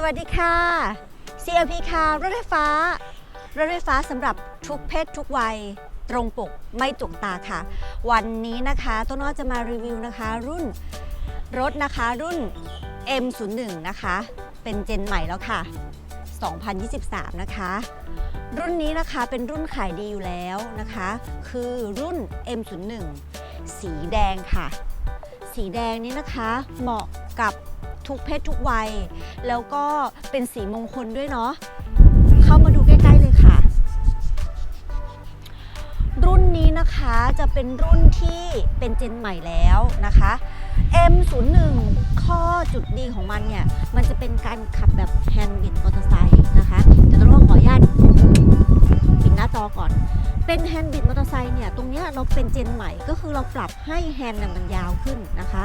สวัสดีค่ะ CLP ค่ะรถไฟฟ้า รถไฟฟ้าสำหรับทุกเพศทุกวัยตรงปกไม่จุกตาค่ะ วันนี้นะคะต้นอ้อจะมารีวิวนะคะ รุ่นรถนะคะรุ่น M01 นะคะ เป็นเจนใหม่แล้วค่ะ 2023 นะคะ รุ่นนี้นะคะเป็นรุ่นขายดีอยู่แล้วนะคะ คือรุ่น M01 สีแดงค่ะ สีแดงนี้นะคะเหมาะกับ ทุกเพศทุกวัย แล้วก็เป็นสีมงคลด้วยเนาะเข้ามาดูใกล้ๆเลยค่ะ รุ่นนี้นะคะจะเป็นรุ่นที่เป็นเจนใหม่แล้วนะคะ M01 ข้อจุดดีของมันเนี่ย มันจะเป็นการขับแบบแฮนด์บิดมอเตอร์ไซค์ ตอร์ไซค์เนี่ยตรงนี้เราเป็นเจนใหม่ก็คือเราปรับให้แฮนด์เนี่ยมันยาวขึ้นนะคะ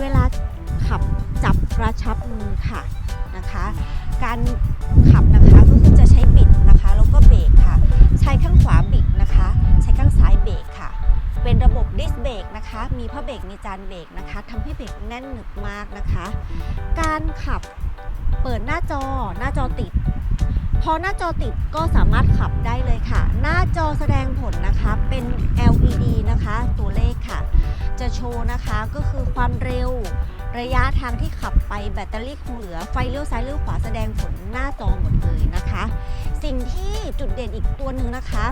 เวลาขับจับกระชับมือค่ะนะคะ การขับนะคะก็คือจะใช้บิดนะคะแล้วก็เบรกค่ะ ใช้ข้างขวาบิดนะคะ ใช้ข้างซ้ายเบรกค่ะ เป็นระบบดิสเบรกนะคะ มีผ้าเบรกมีจานเบรกนะคะทำให้เบรกแน่นหนึบมากนะคะ การขับเปิดหน้าจอหน้าจอติด พอหน้าจอติดก็สามารถขับได้เลยค่ะ หน้าจอแสดงผลนะคะเป็น LED นะคะ ตัวเลขค่ะ จะโชว์นะคะก็คือความเร็วระยะทางที่ขับไปแบตเตอรี่คงเหลือไฟเลี้ยวซ้ายเลี้ยวขวาแสดงผลหน้าจอหมดเลยนะคะ สิ่งที่จุดเด่นอีกตัวหนึ่งนะคะ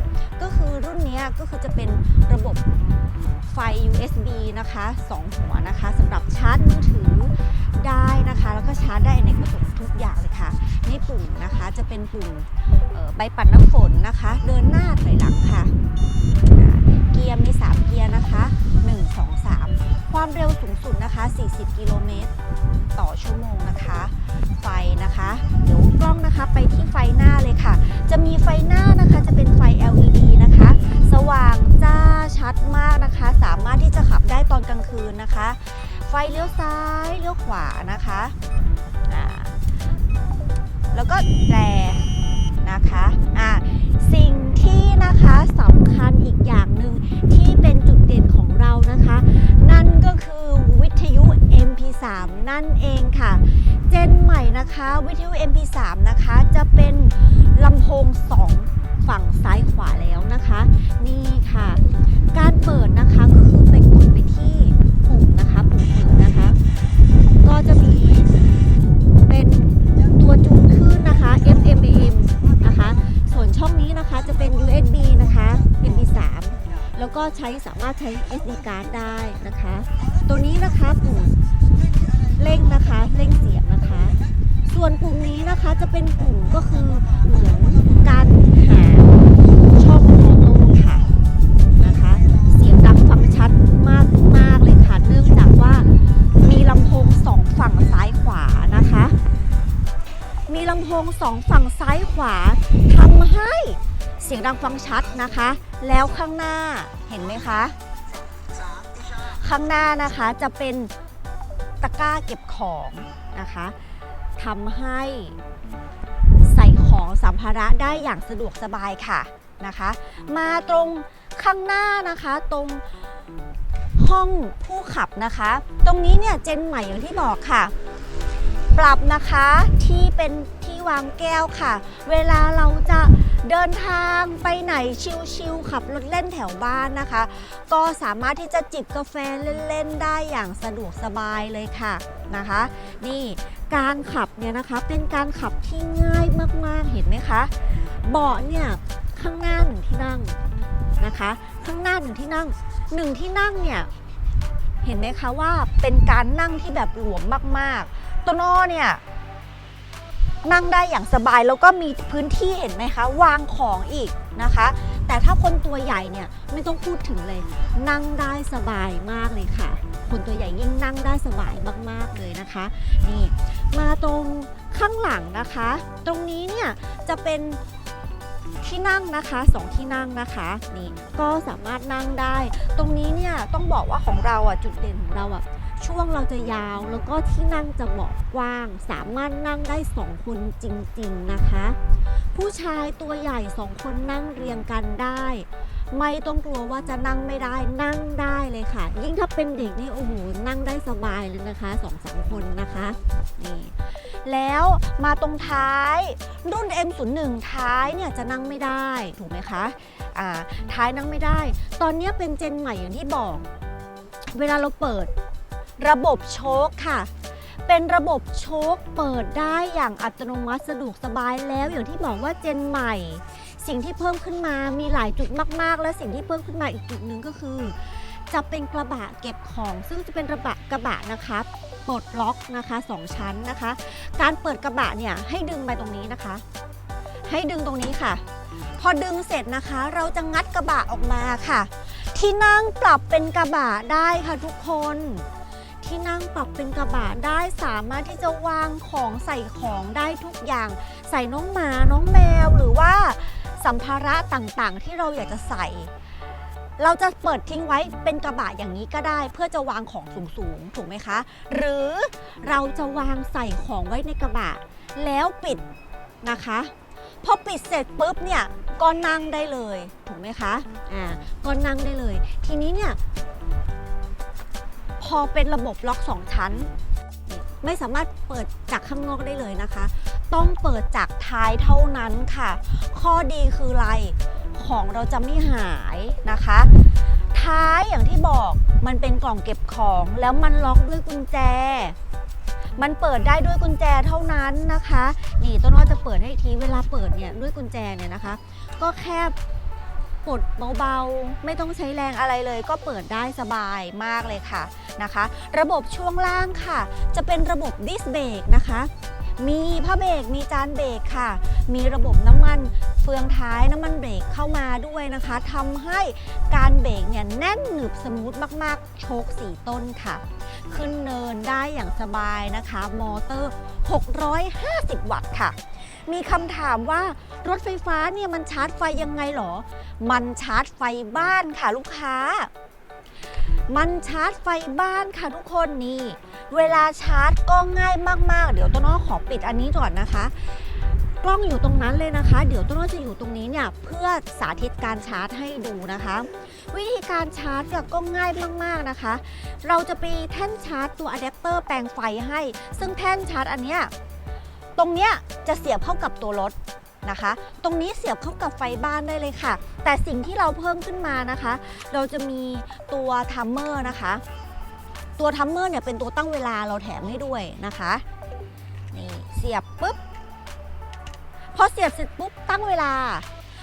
ก็คือรุ่นนี้ก็คือจะเป็นระบบไฟ USB นะคะสองหัวนะคะสำหรับชาร์จมือถือได้นะคะ แล้วก็ชาร์จได้ในกระจกทุกอย่างเลยค่ะในปุ่มนะคะจะเป็นปุ่มใบปัดน้ำฝนนะคะ เดินหน้าถอยหลังค่ะ เกียร์มี 3 เกียร์นะคะ 1 2 3 ความเร็วสูงสุดนะคะ 40 กิโลเมตรต่อชั่วโมงนะคะ ไฟนะคะ องนะคะไปที่ไฟหน้าเลยค่ะ จะมีไฟหน้านะคะจะเป็นไฟ LED นะคะ สว่างจ้าชัดมากนะคะ สามารถที่จะขับได้ตอนกลางคืนนะคะ ไฟเลี้ยวซ้ายเลี้ยวขวานะคะอ่าแล้วก็แตรนะคะอ่าสิ่งที่นะคะสำคัญ นะคะ วิทยุ MP3 นะคะ จะเป็นลำโพงสองฝั่งซ้ายขวาแล้วนะคะ นี่ค่ะ การเปิดนะคะก็คือไปกดไปที่ปุ่มนะคะปุ่มเปิดนะคะ ก็จะมีเป็นตัวจูนขึ้นนะคะ FM AM นะคะ ส่วนช่องนี้นะคะจะเป็น USB นะคะ MP3 แล้วก็ใช้สามารถใช้ SD card ได้นะคะ ตัวนี้นะคะปุ่มเร่งนะคะ เร่งเสียงนะคะ ส่วนปุ่มนี้นะคะจะเป็นปุ่มก็คือเหมือนการหาช่องออโต้ค่ะนะคะ เสียงดังฟังชัดมากมากเลยค่ะ เนื่องจากว่ามีลำโพงสองฝั่งซ้ายขวานะคะ มีลำโพงสองฝั่งซ้ายขวาทำให้เสียงดังฟังชัดนะคะ แล้วข้างหน้าเห็นไหมคะ ข้างหน้านะคะจะเป็นตะกร้าเก็บของนะคะ ทำให้ใส่ของสัมภาระได้อย่างสะดวกสบายค่ะนะคะ มาตรงข้างหน้านะคะตรงห้องผู้ขับนะคะ ตรงนี้เนี่ยเจนใหม่อย่างที่บอกค่ะ ปรับนะคะที่เป็นที่วางแก้วค่ะ เวลาเราจะ เดินทางไปไหนชิลๆขับรถเล่นแถวบ้านนะคะ ก็สามารถที่จะจิบกาแฟเล่นๆได้อย่างสะดวกสบายเลยค่ะนะคะ นี่การขับเนี่ยนะคะเป็นการขับที่ง่ายมากๆเห็นไหมคะเบาะเนี่ยข้างหน้าหนึ่งที่นั่งนะคะ ข้างหน้าหนึ่งที่นั่งหนึ่งที่นั่งเนี่ยเห็นไหมคะว่าเป็นการนั่งที่แบบหลวมมากๆตัวโนอเนี่ย นั่งได้อย่างสบายแล้วก็มีพื้นที่เห็นไหมคะ วางของอีกนะคะ แต่ถ้าคนตัวใหญ่เนี่ยไม่ต้องพูดถึงเลย นั่งได้สบายมากเลยค่ะ คนตัวใหญ่ยิ่งนั่งได้สบายมากๆเลยนะคะนี่มาตรงข้างหลังนะคะ ตรงนี้เนี่ยจะเป็นที่นั่งนะคะสองที่นั่งนะคะนี่ก็สามารถนั่งได้ ตรงนี้เนี่ยต้องบอกว่าของเราอะจุดเด่นของเราอะ ช่วงเราจะยาวแล้วก็ที่นั่งจะเบาะกว้าง สามารถนั่งได้สองคนจริงๆนะคะ ผู้ชายตัวใหญ่สองคนนั่งเรียงกันได้ ไม่ต้องกลัวว่าจะนั่งไม่ได้นั่งได้เลยค่ะ ยิ่งถ้าเป็นเด็กนี่โอ้โหนั่งได้สบายเลยนะคะสองสามคนนะคะนี่แล้วมาตรงท้ายรุ่น M01 ท้ายเนี่ยจะนั่งไม่ได้ถูกไหมคะอ่าท้ายนั่งไม่ได้ ตอนนี้เป็นเจนใหม่อย่างที่บอก เวลาเราเปิด ระบบโชคค่ะ เป็นระบบโชคเปิดได้อย่างอัตโนมัติสะดวกสบายแล้วอย่างที่บอกว่าเจนใหม่ สิ่งที่เพิ่มขึ้นมามีหลายจุดมาก ๆ และสิ่งที่เพิ่มขึ้นมาอีกจุดหนึ่งก็คือ จะเป็นกระบะเก็บของ ซึ่งจะเป็นกระบะกระบะนะคะปลดล็อกนะคะสองชั้นนะคะ การเปิดกระบะเนี่ยให้ดึงไปตรงนี้นะคะ ให้ดึงตรงนี้ค่ะ พอดึงเสร็จนะคะ เราจะงัดกระบะออกมาค่ะ ที่นั่งปรับเป็นกระบะได้ค่ะทุกคน ที่นั่งปรับเป็นกระบะได้สามารถที่จะวางของใส่ของได้ทุกอย่าง ใส่น้องหมาน้องแมวหรือว่าสัมภาระต่างๆ ที่เราอยากจะใส่ เราจะเปิดทิ้งไว้เป็นกระบะอย่างนี้ก็ได้ เพื่อจะวางของสูงๆถูกไหมคะ หรือเราจะวางใส่ของไว้ในกระบะ แล้วปิดนะคะพอปิดเสร็จปุ๊บเนี่ยก็นั่งได้เลยถูกไหมคะอ่าก็นั่งได้เลย ทีนี้เนี่ย อเป็นระบบล็อกสองชั้น ไม่สามารถเปิดจากข้างนอกได้เลยนะคะ ต้องเปิดจากท้ายเท่านั้นค่ะ ข้อดีคืออะไร ของเราจะไม่หายนะคะ ท้ายอย่างที่บอกมันเป็นกล่องเก็บของแล้วมันล็อกด้วยกุญแจ มันเปิดได้ด้วยกุญแจเท่านั้นนะคะ นี่ต้นว่าจะเปิดให้ทีเวลาเปิดเนี่ยด้วยกุญแจเนี่ยนะคะ ก็แค่ กดเบาๆ ไม่ต้องใช้แรงอะไรเลย ก็เปิดได้สบายมากเลยค่ะนะคะ ระบบช่วงล่างค่ะ จะเป็นระบบดิสเบรกนะคะ มีผ้าเบรกมีจานเบรกค่ะ มีระบบน้ำมันเฟืองท้ายน้ำมันเบรกเข้ามาด้วยนะคะทำให้การเบรกเนี่ยแน่นหนึบสมูทมากๆ โชคสีต้นค่ะ ขึ้นเนินได้อย่างสบายนะคะ มอเตอร์ 650 วัตต์ค่ะ มีคำถามว่ารถไฟฟ้าเนี่ยมันชาร์จไฟยังไงหรอ มันชาร์จไฟบ้านค่ะลูกค้า มันชาร์จไฟบ้านค่ะทุกคนนี่ เวลาชาร์จก็ง่ายมากๆ เดี๋ยวต้นอ้อขอปิดอันนี้ก่อนนะคะ กล้องอยู่ตรงนั้นเลยนะคะ เดี๋ยวต้นอ้อจะอยู่ตรงนี้เนี่ยเพื่อสาธิตการชาร์จให้ดูนะคะ วิธีการชาร์จเนี่ยก็ง่ายมากๆนะคะ เราจะไปแท่นชาร์จตัวอะแดปเตอร์แปลงไฟให้ ซึ่งแท่นชาร์จอันเนี้ย ตรงเนี้ยจะเสียบเข้ากับตัวรถนะคะ ตรงนี้เสียบเข้ากับไฟบ้านได้เลยค่ะ แต่สิ่งที่เราเพิ่มขึ้นมานะคะ เราจะมีตัวทัมเมอร์นะคะ ตัวทัมเมอร์เนี่ยเป็นตัวตั้งเวลาเราแถมให้ด้วยนะคะนี่เสียบปุ๊บพอเสียบเสร็จปุ๊บตั้งเวลา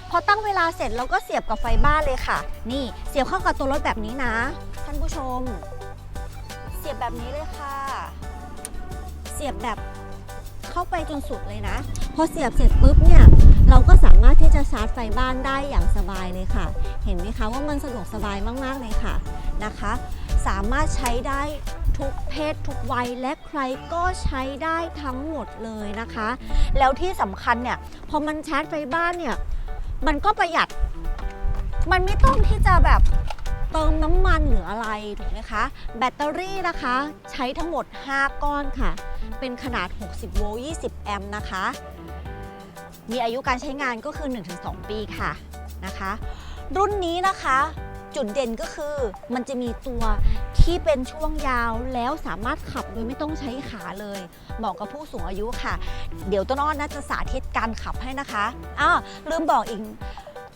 พอตั้งเวลาเสร็จเราก็เสียบกับไฟบ้านเลยค่ะ นี่เสียบเข้ากับตัวรถแบบนี้นะ ท่านผู้ชม เสียบแบบนี้เลยค่ะ เสียบแบบ เข้าไปจนสุดเลยนะ พอเสียบเสร็จปุ๊บเนี่ยเราก็สามารถที่จะชาร์จไฟบ้านได้อย่างสบายเลยค่ะ เห็นไหมคะว่ามันสะดวกสบายมากๆเลยค่ะนะคะ สามารถใช้ได้ทุกเพศทุกวัยและใครก็ใช้ได้ทั้งหมดเลยนะคะ แล้วที่สำคัญเนี่ยพอมันชาร์จไฟบ้านเนี่ยมันก็ประหยัด มันไม่ต้องที่จะแบบ เติมน้ำมันหรืออะไรถูกไหมคะ แบตเตอรี่นะคะใช้ทั้งหมด 5 ก้อนค่ะ เป็นขนาด 60 โวลต์ 20 แอมป์นะคะ มีอายุการใช้งานก็คือ 1-2 ปีค่ะนะคะ รุ่นนี้นะคะจุดเด่นก็คือมันจะมีตัวที่เป็นช่วงยาวแล้วสามารถขับโดยไม่ต้องใช้ขาเลยเหมาะกับผู้สูงอายุค่ะ เดี๋ยวต้นอ้อนน่าจะสาธิตการขับให้นะคะอ้าลืมบอกอีก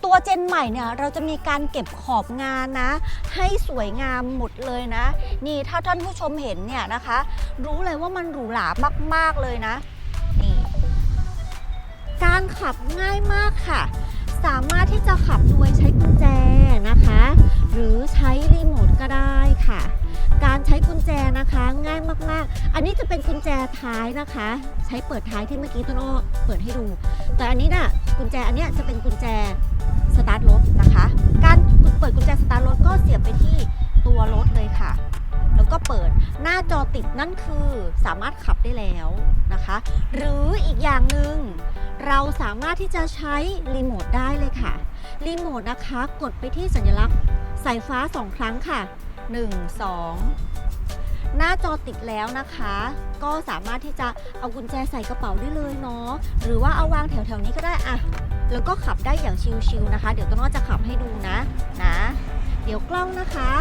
ตัวเจนใหม่เนี่ยเราจะมีการเก็บขอบงานนะ ให้สวยงามหมดเลยนะ นี่ถ้าท่านผู้ชมเห็นเนี่ยนะคะ รู้เลยว่ามันหรูหรามาก ๆ เลยนะ นี่ การขับง่ายมากค่ะ สามารถที่จะขับโดยใช้กุญแจนะคะ หรือใช้รีโมทก็ได้ค่ะ การใช้กุญแจนะคะง่ายมากๆ อันนี้จะเป็นกุญแจท้ายนะคะ ใช้เปิดท้ายที่เมื่อกี้ต้นอ้อเปิดให้ดู แต่อันนี้น่ะกุญแจอันเนี้ยจะเป็นกุญแจสตาร์ทรถนะคะ การเปิดกุญแจสตาร์ทรถก็เสียบไปที่ตัวรถเลยค่ะ แล้วก็เปิดหน้าจอติดนั่นคือสามารถขับได้แล้วนะคะ หรืออีกอย่างหนึ่งเราสามารถที่จะใช้รีโมทได้เลยค่ะรีโมทนะคะกดไปที่สัญลักษณ์สายฟ้า 2 ครั้งค่ะ 1 2 หน้าจอติดแล้วนะคะ ก็สามารถที่จะเอากุญแจใส่กระเป๋าได้เลยเนาะหรือว่าเอาวางแถวๆนี้ก็ได้อะแล้วก็ขับได้อย่างชิลๆนะคะ เดี๋ยวต้นอ้อจะขับให้ดูนะนะ เดี๋ยวกล้องนะคะ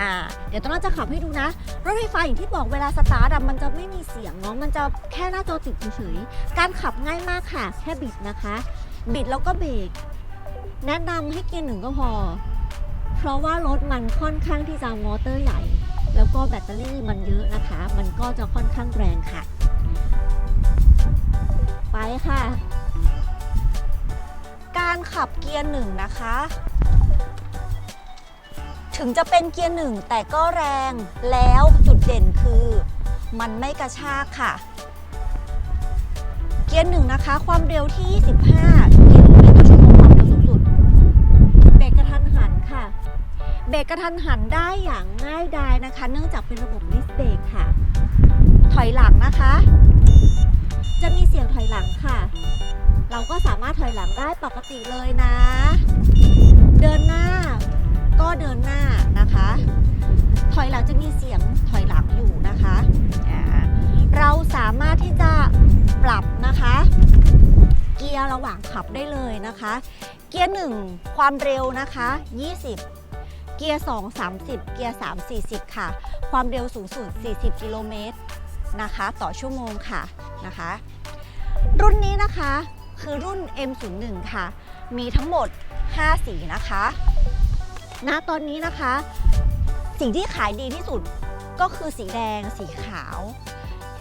อ่าเดี๋ยวต้นน้าจะขับให้ดูนะ รถไฟฟ้าอย่างที่บอกเวลาสตาร์ทมันจะไม่มีเสียงเนาะมันจะแค่หน้าจอติดเฉยๆการขับง่ายมากค่ะ แค่บิดนะคะ บิดแล้วก็เบรกแนะนำให้เกียร์หนึ่งก็พอ เพราะว่ารถมันค่อนข้างที่จะมอเตอร์ใหญ่ แล้วก็แบตเตอรี่มันเยอะนะคะ มันก็จะค่อนข้างแรงค่ะ ไปค่ะ การขับเกียร์หนึ่งนะคะ ถึงจะเป็นเกียร์หนึ่งแต่ก็แรงแล้วจุดเด่นคือมันไม่กระชากค่ะ เกียร์หนึ่งนะคะ ความเร็วที่ 25 กิโลเมตรต่อชั่วโมงความเร็วสูงสุด เบรกกระทันหันค่ะ เบรกกระทันหันได้อย่างง่ายดายนะคะ เนื่องจากเป็นระบบดิสเบรกค่ะ ถอยหลังนะคะ จะมีเสียงถอยหลังค่ะ เราก็สามารถถอยหลังได้ปกติเลยนะ เดินหน้า ก็เดินหน้านะคะ ถอยหลังจะมีเสียงถอยหลังอยู่นะคะเราสามารถที่จะปรับนะคะ เกียร์ระหว่างขับได้เลยนะคะ เกียร์1ความเร็วนะคะ 20 เกียร์ 2 30 เกียร์ 3 40 ค่ะ ความเร็วสูงสุด 40 กิโลเมตรนะคะ ต่อชั่วโมงค่ะนะคะ รุ่นนี้นะคะคือรุ่น M01 ค่ะ มีทั้งหมด 5 สีนะคะ ณตอนนี้นะคะ สิ่งที่ขายดีที่สุดก็คือสีแดง สีขาว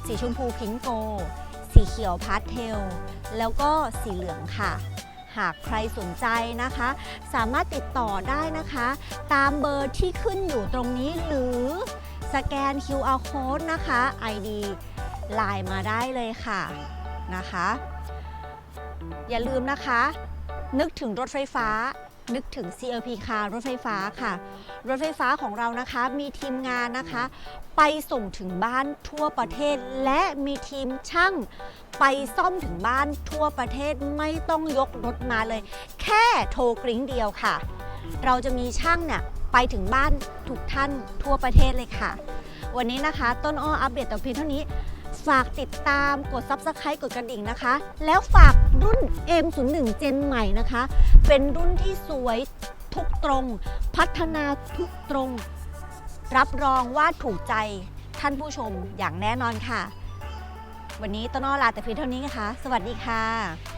สีชมพูพิงโก สีเขียวพาสเทล แล้วก็สีเหลืองค่ะ หากใครสนใจนะคะ สามารถติดต่อได้นะคะ ตามเบอร์ที่ขึ้นอยู่ตรงนี้หรือสแกน QR code นะคะ ID ไลน์มาได้เลยค่ะนะคะ อย่าลืมนะคะ นึกถึงรถไฟฟ้า นึกถึง CLP Car รถไฟฟ้าค่ะ รถไฟฟ้าของเรานะคะมีทีมงานนะคะ ไปส่งถึงบ้านทั่วประเทศ และมีทีมช่างไปซ่อมถึงบ้านทั่วประเทศไม่ต้องยกรถมาเลย แค่โทรกริ้งเดียวค่ะ เราจะมีช่างเนี่ยไปถึงบ้านทุกท่านทั่วประเทศเลยค่ะ วันนี้นะคะ ต้นอ้ออัปเดตแต่เพียงเท่านี้ ฝากติดตามกด Subscribe กดกระดิ่งนะคะ แล้วฝากรุ่น M01 Gen ใหม่นะคะ เป็นรุ่นที่สวยทุกตรง พัฒนาทุกตรง รับรองว่าถูกใจท่านผู้ชมอย่างแน่นอนค่ะ วันนี้ต้นอ้อลาแต่เพียงเท่านี้นะคะ สวัสดีค่ะ